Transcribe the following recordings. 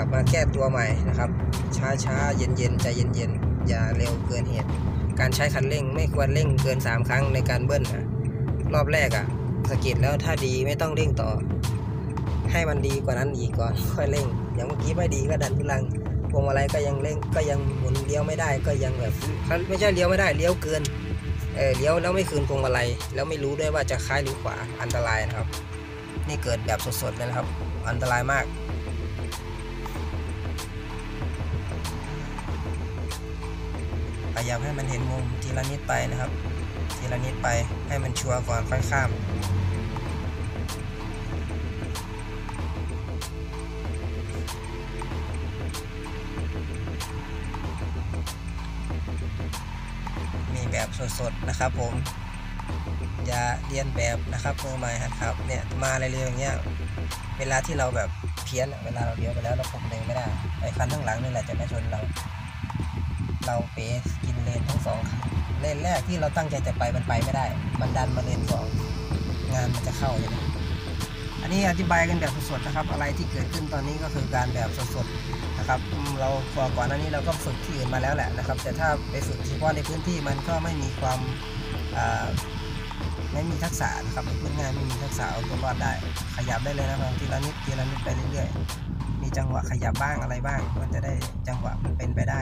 กลับมาแก้ตัวใหม่นะครับ ช้าช้าๆเย็นเย็นๆ ใจเย็นเย็นๆ อย่าเร็วเกินเหตุ การใช้คันเร่งไม่ควรเร่งเกิน 3 ครั้งในการเบิ้ลนะรอบแรกอะ่ะสกิดแล้วถ้าดีไม่ต้องเร่งต่อ ให้มันดีกว่านั้นอีกก่อนค่อยเร่ง อย่างเมื่อกี้ไม่ดีก็ดันทุลังพวงมาลัยก็ยังเร่งก็ยังหมุนเลี้ยวไม่ได้ก็ยังแบบไม่ใช่เลี้ยวไม่ได้เลี้ยวเกินเออเลี้ยวแล้วไม่คืนพวงมาลัยแล้วไม่รู้ด้วยว่าจะซ้ายหรือขวาอันตรายนะครับ นี่เกิดแบบสดๆเลยนะครับ อันตรายมาก พยายามให้มันเห็นมุมทีละนิดไปนะครับ ทีละนิดไปให้มันชัวร์ก่อนค่อยข้ามมีแบบสดๆนะครับผมอย่าเรียนแบบนะครับมือใหม่ครับเนี่ยมาเร็วอย่างเงี้ยเวลาที่เราแบบเพี้ยนเวลาเราเลี้ยวไปแล้วเราคุมเองไม่ได้ไอ้คันข้างหลังนี่แหละจะมาชนเรา เราเป๋กิน เลนทั้งสองเลนแรกที่เราตั้งใจจะไปมันไปไม่ได้ มันดันมาเลนสองงานมันจะเข้าใช่ไหมอันนี้อธิบายกันแบบสดๆนะครับ อะไรที่เกิดขึ้นตอนนี้ก็คือการแบบสดๆนะครับ เราก่อนก่อนหน้านี้เราก็ฝึกที่อื่นมาแล้วแหละนะครับ แต่ถ้าไปฝึกเฉพาะในพื้นที่มันก็ไม่มีความไม่มีทักษะนะครับพูดง่ายไม่มีทักษะเอาตัวรอดได้ ขยับได้เลยนะครับทีละนิดทีละนิดไปเรื่อยๆ มีจังหวะขยับบ้างอะไรบ้าง มันจะได้จังหวะมันเป็นไปได้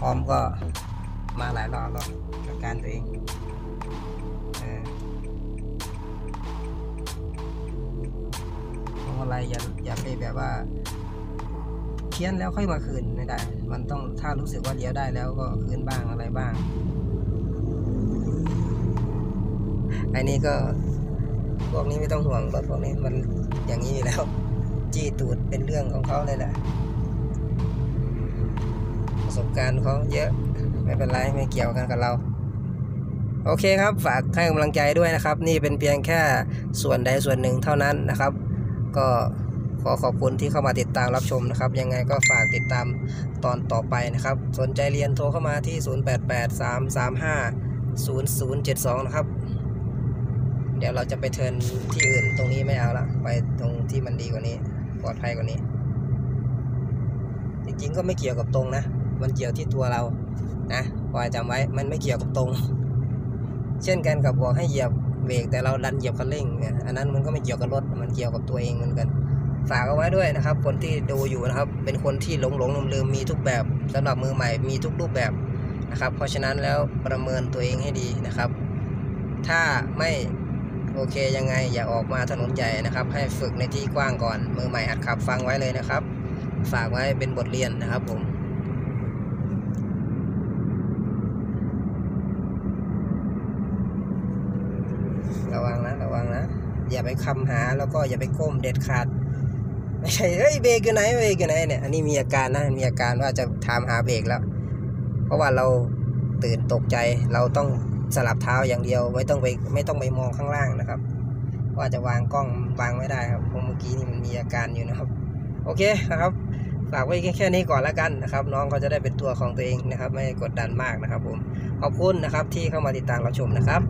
พร้อมก็มาหลายรอบแล้วกับการตัวเองเออพวงมาลัยอย่าอย่าไปแบบว่าเพี้ยนแล้วค่อยมาคืนไม่ได้ มันต้องถ้ารู้สึกว่าเลี้ยวได้แล้วก็คืนบ้างอะไรบ้างไอ้นี่ก็พวกนี้ไม่ต้องห่วงรถพวกนี้มันอย่างนี้อยู่แล้ว จี้ตูดเป็นเรื่องของเขาเลยแหละ ประสบการณ์เขาเยอะไม่เป็นไรไม่เกี่ยวกันกับเรา โอเคครับฝากให้กำลังใจด้วยนะครับ นี่เป็นเพียงแค่ส่วนใดส่วนหนึ่งเท่านั้นนะครับ ก็ขอขอบคุณที่เข้ามาติดตามรับชมนะครับ ยังไงก็ฝากติดตามตอนต่อไปนะครับ สนใจเรียนโทรเข้ามาที่ 0883350072 นะครับ เดี๋ยวเราจะไปเทินที่อื่นตรงนี้ไม่เอาละไปตรงที่มันดีกว่านี้ ปลอดภัยกว่านี้ จริงๆก็ไม่เกี่ยวกับตรงนะ มันเกี่ยวที่ตัวเรานะปอยจำไว้มันไม่เกี่ยวกับตรง เช่นกันกับบอกให้เหยียบเบรกแต่เราดันเหยียบคันเร่งอันนั้นมันก็ไม่เกี่ยวกับรถมันเกี่ยวกับตัวเองเหมือนกัน ฝากเอาไว้ด้วยนะครับ คนที่ดูอยู่นะครับ เป็นคนที่หลงหลงลืมลืมมีทุกแบบสำหรับมือใหม่มีทุกรูปแบบนะครับ เพราะฉะนั้นแล้วประเมินตัวเองให้ดีนะครับ ถ้าไม่โอเคยังไงอย่าออกมาถนนใหญ่นะครับ ให้ฝึกในที่กว้างก่อนมือใหม่หัดขับฟังไว้เลยนะครับ ฝากไว้เป็นบทเรียนนะครับผม ระวังนะระวังนะ อย่าไปคำหาแล้วก็อย่าไปก้มเด็ดขาดไม่ใช่เฮ้ยเบรกอยู่ไหนเบรกอยู่ไหนเนี่ยอันนี้มีอาการนะมีอาการว่าจะถามหาเบรกแล้ว เพราะว่าเราตื่นตกใจเราต้องสลับเท้าอย่างเดียว ไม่ต้องไปไม่ต้องไปมองข้างล่างนะครับ ว่าจะวางกล้องวางไม่ได้ครับเพราะเมื่อกี้นี่มันมีอาการอยู่นะครับ โอเคนะครับฝากไว้แค่นี้ก่อนแล้วกันนะครับ น้องเขาจะได้เป็นตัวของตัวเองนะครับ ไม่กดดันมากนะครับผมขอบคุณนะครับที่เข้ามาติดตามเรับชมนะครับ